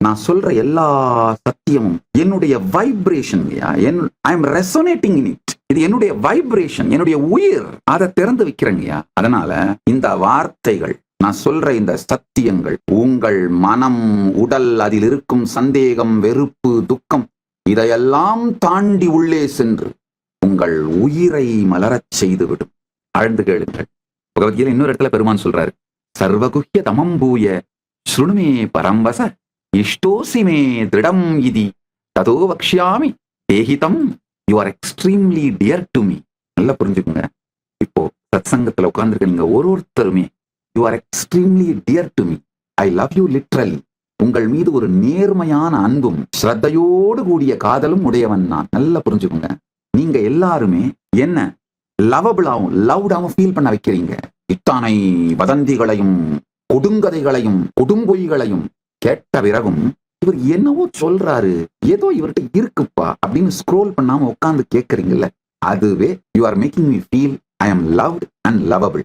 நான் சொல்ற எல்லா சத்தியமும் என்னுடைய vibration I am resonating in it இது என்னுடைய வைப்ரேஷன் என்னுடைய உயிர் அதை திறந்து வைக்கிறேங்கய்யா அதனால இந்த வார்த்தைகள் நான் சொல்ற இந்த சத்தியங்கள் உங்கள் மனம் உடல் அதில் இருக்கும் சந்தேகம் வெறுப்பு துக்கம் இதையெல்லாம் தாண்டி உள்ளே சென்று உங்கள் உயிரை மலரச் செய்துவிடும். ஆழ்ந்து கேளுங்கள். பகவத்கீதை இன்னொரு இடத்துல பெருமான் சொல்றாரு சர்வகுஹ்ய தமம்பூய ஸ்ருணுமே பரம்பச இஷ்டோசி மே திருடம் இதி. ததோ வக்ஷாமி தேஹிதம் you are extremely dear to me நல்லா புரிஞ்சுக்குங்க. இப்போ சத்சங்கத்துல உட்காந்துருக்க நீங்க ஒரு ஒருத்தருமே you are extremely dear to me I love you literally உங்கள் மீது ஒரு நேர்மையான அன்பும் ஸ்ரத்தையோடு கூடிய காதலும் உடையவன் நான். நல்லா புரிஞ்சுக்குங்க. நீங்க எல்லாருமே என்ன லவபிளாவும் லவ்டாவும் ஃபீல் பண்ண வைக்கிறீங்க. இத்தனை வதந்திகளையும் கொடுங்கதைகளையும் கொடும்பொய்களையும் கேட்ட பிறகும் இவர் என்னவோ சொல்றாரு ஏதோ இவர்கிட்ட இருக்குப்பா அப்படின்னு ஸ்க்ரோல் பண்ணாம உட்கார்ந்து கேட்கறீங்கல்ல அதுவே you are making me feel I am loved and lovable